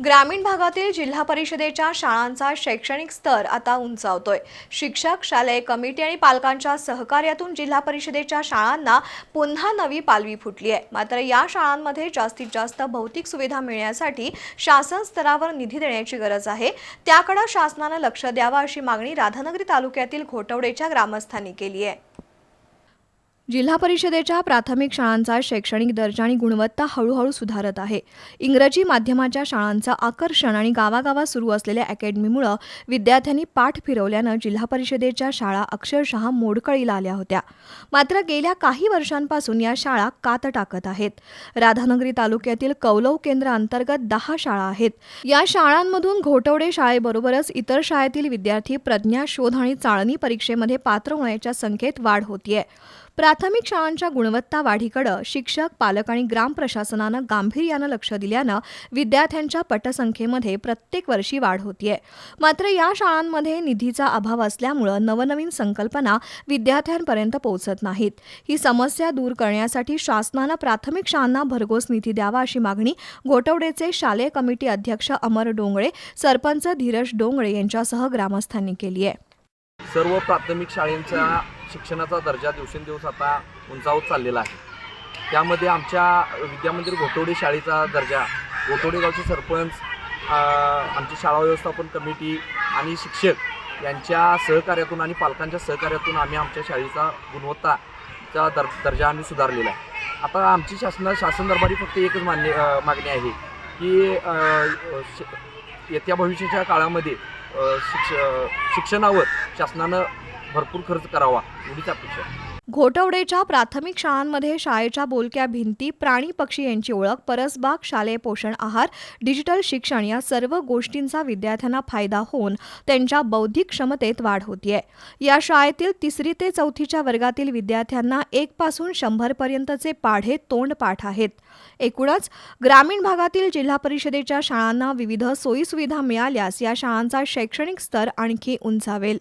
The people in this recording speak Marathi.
ग्रामीण भागातील जिल्हा परिषदेच्या शाळांचा शैक्षणिक स्तर आता उंचावतोय. शिक्षक शालेय कमिटी आणि पालकांच्या सहकार्यातून जिल्हा परिषदेच्या शाळांना पुन्हा नवी पालवी फुटली आहे. मात्र या शाळांमध्ये जास्तीत जास्त भौतिक सुविधा मिळण्यासाठी शासन स्तरावर निधी देण्याची गरज आहे. त्याकडे शासनानं लक्ष द्यावं अशी मागणी राधानगरी तालुक्यातील घोटवडेच्या ग्रामस्थांनी केली आहे. जिल्हा परिषदेच्या प्राथमिक शाळांचा शैक्षणिक दर्जा आणि गुणवत्ता हळूहळू सुधारत आहे. इंग्रजी माध्यमाच्या शाळांचं आकर्षण आणि गावागावात सुरू असलेल्या अकॅडमीमुळं विद्यार्थ्यांनी पाठ फिरवल्यानं जिल्हा परिषदेच्या शाळा अक्षरशः मोडकळीला आल्या होत्या. मात्र गेल्या काही वर्षांपासून या शाळा कात टाकत आहेत. राधानगरी तालुक्यातील कौलव केंद्र अंतर्गत दहा शाळा आहेत. या शाळांमधून घोटवडे शाळेबरोबरच इतर शाळेतील विद्यार्थी प्रज्ञा शोध आणि चाळणी परीक्षेमध्ये पात्र होण्याच्या संख्येत वाढ होतीये. प्राथमिक शाळांच्या गुणवत्ता वाढीकडं शिक्षक पालक आणि ग्राम प्रशासनानं गांभीर्यानं लक्ष दिल्यानं विद्यार्थ्यांच्या पटसंख्येमध्ये प्रत्येक वर्षी वाढ होतीये. मात्र या शाळांमध्ये निधीचा अभाव असल्यामुळं नवनवीन संकल्पना विद्यार्थ्यांपर्यंत पोहोचत नाहीत. ही समस्या दूर करण्यासाठी शासनानं प्राथमिक शाळांना भरघोस निधी द्यावा अशी मागणी गोटवडेचे शालेय कमिटी अध्यक्ष अमर डोंगळे सरपंच धीरज डोंगळे यांच्यासह ग्रामस्थांनी केली आहे सर्व प्राथमिक शाळेंचा शिक्षणाचा दर्जा दिवसेंदिवस आता उंचावत चाललेला आहे. त्यामध्ये आमच्या विद्यामंदिर घोटोडे शाळेचा दर्जा घोटोडे गावचे सरपंच आमची शाळा व्यवस्थापन कमिटी आणि शिक्षक यांच्या सहकार्यातून आणि पालकांच्या सहकार्यातून आम्ही आमच्या शाळेचा गुणवत्ताचा दर दर्जा आम्ही सुधारलेला आहे. आता आमची शासना शासन दरबारी फक्त एकच मान्य मागणी आहे की श- येत्या भविष्याच्या काळामध्ये शिक्ष शिक्षणावर शासनानं भरपूर खर्च करावा एवढीच अपेक्षा आहे. घोटवडेच्या प्राथमिक शाळांमध्ये शाळेच्या बोलक्या भिंती प्राणी पक्षी यांची ओळख परसबाग शालेय पोषण आहार डिजिटल शिक्षण या सर्व गोष्टींचा विद्यार्थ्यांना फायदा होऊन त्यांच्या बौद्धिक क्षमतेत वाढ होतीये. या शाळेतील तिसरी ते चौथीच्या वर्गातील विद्यार्थ्यांना एक पासून शंभर पर्यंतचे पाढे तोंडपाठ आहेत. एकूणच ग्रामीण भागातील जिल्हा परिषदेच्या शाळांना विविध सोयीसुविधा मिळाल्यास या शाळांचा शैक्षणिक स्तर आणखी उंचावेल.